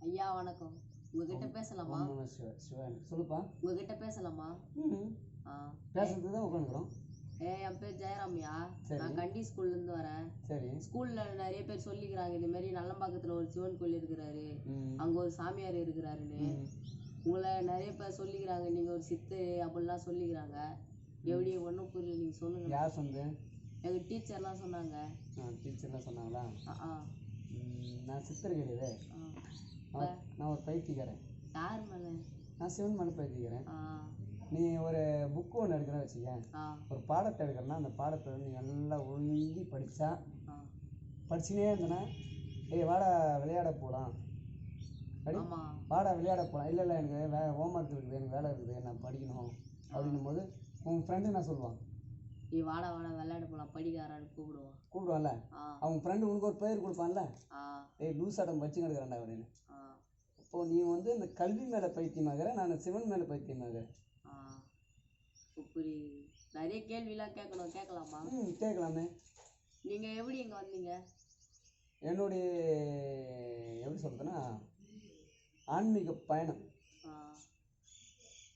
ஐயா வணக்கம். உங்ககிட்ட பேசலாமா? சொல்லுப்பா. உங்ககிட்ட பேசலாமா? பேசுறது தான் உட்காந்துக்கிறோம். ஏ என் பேர் ஜெயராமியா. நான் கண்டி ஸ்கூல்ல இருந்து வரேன். சரி. ஸ்கூல்ல நிறைய பேர் சொல்லிக்கிறாங்க இந்த மாதிரி நல்லம்பாக்கத்துல ஒரு சிவன் கோயில் இருக்கிறாரு. அங்க ஒரு சாமியார் இருக்கிறாருன்னு. உங்களை நிறைய பேர் சொல்லிக்கிறாங்க நீங்க ஒரு சித்து அப்படிலாம் சொல்லிக்கிறாங்க. எப்படி? ஒன்றும் புரியல நீங்க சொல்லுங்க. யார் சொன்னது? எங்க டீச்சர்லாம் சொன்னாங்க. டீச்சர்லாம் சொன்னாங்களா? ஆ. நான் சித்தர் கிடையாது. நான் ஒரு பைத்தியக்காரன். யார் மேல நான் சிவன் மலை ஆ. நீ ஒரு புக்கு ஒன்று எடுக்கிற வச்சுக்க ஒரு பாடத்தை எடுக்கிறனா அந்த பாடத்தை வந்து நல்லா ஒழுங்கி படித்தா படிச்சுனே இருந்தனா ஏய் வாடா விளையாட போகலாம் வாடா விளையாட போகலாம் இல்லை இல்லை எனக்கு வே ஹோம்ஒர்க் இருக்குது. எனக்கு வேலை இருக்குது. நான் படிக்கணும். அப்படின்னும் போது உன் ஃப்ரெண்டு நான் சொல்லுவான்? நீ வாடா வாடா விளையாட போலாம். படிக்காரான்னு கூப்பிடுவான். கூப்பிடுவான்ல? அவன் ஃப்ரெண்டு உனக்கு ஒரு பேர் கொடுப்பான்ல? ஏய் லூஸ் ஆட்டம் வச்சு கிடக்குறான்டா அப்படின்னு அப்போது நீ வந்து இந்த கல்வி மேலே பைத்தியமாகிற நான் சிவன் மேலே பைத்தியமாகிறேன் இப்ப புரியுது நிறைய கேள்விலாம் கேட்கணும். கேட்கலாமா? ம் கேட்கலாமே. நீங்க எப்படி இங்க வந்தீங்க? என்னுடைய எப்படி சொல்கிறதுன்னா ஆன்மீக பயணம்.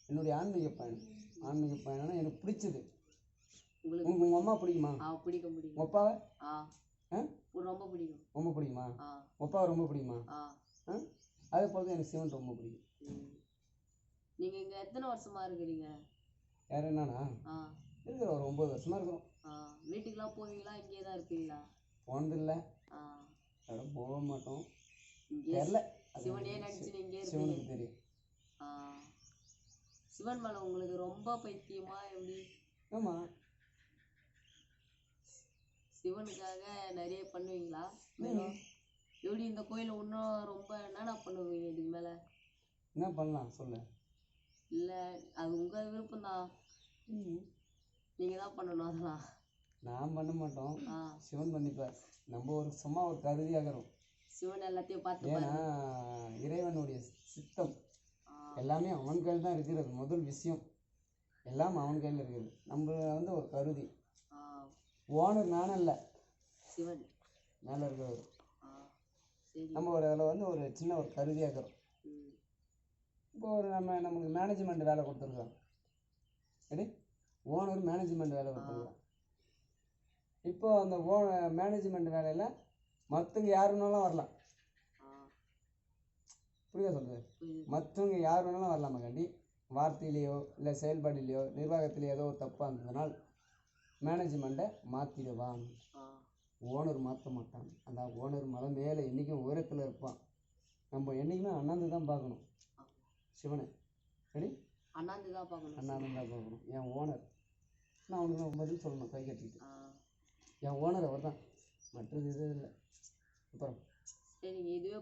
என்னுடைய ஆன்மீக பயணம். ஆன்மீக பயணம்னா எனக்கு பிடிச்சது. உங்களுக்கு உங்க உங்கள் அம்மா பிடிக்குமா? ஆ பிடிக்கும் பிடிக்கும். அப்பாவை? ஆ. ரொம்ப பிடிக்கும். ரொம்ப பிடிக்குமா? ஆ. அப்பாவை ரொம்ப பிடிக்குமா? ஆ. அதே போல் எனக்கு சிவன் ரொம்ப பிடிக்கும். ம். நீங்க இங்க எத்தனை வருஷமா இருக்கிறீங்க? யார் என்னன்னா ஆ. இருக்கிற ஒரு ஒம்பது வருஷமாக இருக்கிறோம். ஆ. வீட்டுக்கெல்லாம் போவீங்களா? இங்கேயே தான் இருப்பீங்களா? போனதில்லை. ஆ. இடம் போக மாட்டோம். இங்கே தெரில சிவனே நினைச்சு நீங்க இருப்பீங்க. சிவனுக்கு தெரியும். ஆ. சிவன் மேல உங்களுக்கு ரொம்ப பைத்தியமா எப்படி? ஆமாம் சிவனுக்காக நிறைய பண்ணுவீங்களா? மேலும் எப்படி இந்த கோயிலை இன்னும் ரொம்ப என்னென்ன பண்ணுவீங்க இதுக்கு மேல? என்ன பண்ணலாம்? சொல்லு இல்ல அது உங்க விருப்பம் தான் ம். நீங்க தான் பண்ணணும் அதெல்லாம். நான் பண்ண மாட்டோம். சிவன் பண்ணிப்பார். நம்ம ஒரு சும்மா ஒரு கருதியாகிறோம் சிவன் எல்லாத்தையும் பார்த்து ஏன்னா இறைவனுடைய சித்தம். எல்லாமே அவன் கையில் தான் இருக்கிறது. முதல் விஷயம். எல்லாம் அவன் கையில் இருக்குது. நம்ம வந்து ஒரு கருதி. ஓனர் நானும் இல்லை சிவன். மேலே இருக்கிறவர். நம்ம ஒரு அதில் வந்து ஒரு சின்ன ஒரு கருதியாகிறோம் ம். இப்போ ஒரு நம்ம நமக்கு மேனேஜ்மெண்ட் வேலை கொடுத்துருக்கோம் சரி? ஓனர் மேனேஜ்மெண்ட் வேலை கொடுத்துருக்கோம் இப்போ அந்த ஓ மேனேஜ்மெண்ட் வேலையில் மற்றவங்க யார் வேணாலும் வரலாம். புரியுதா புரியுது. மற்றவங்க யார் வேணாலும் வரலாமா கண்டி வார்த்தையிலையோ இல்லை செயல்பாட்டிலையோ நிர்வாகத்திலேயோ ஏதோ ஒரு தப்பாக இருந்ததுனால் மேனேஜ்மெண்ட்டை மாற்றிடுவான் ஓனர் மாற்ற மாட்டான். அந்த ஓனர் மலை மேலே என்றைக்கும் உயரத்தில் இருப்பான். நம்ம என்றைக்குமே அண்ணாந்து தான் பார்க்கணும். சிவனை. சரி அண்ணாந்து தான் பார்க்கணும். அண்ணாந்து தான் பார்க்கணும். என் ஓனர் நான் அவனுக்கு நான் பதில் சொல்லணும் கை கட்டிக்கிட்டு. ஆ. என் ஓனர் அவர் தான் மற்றது இது இல்லை. அப்புறம். சரிங்க இதுவே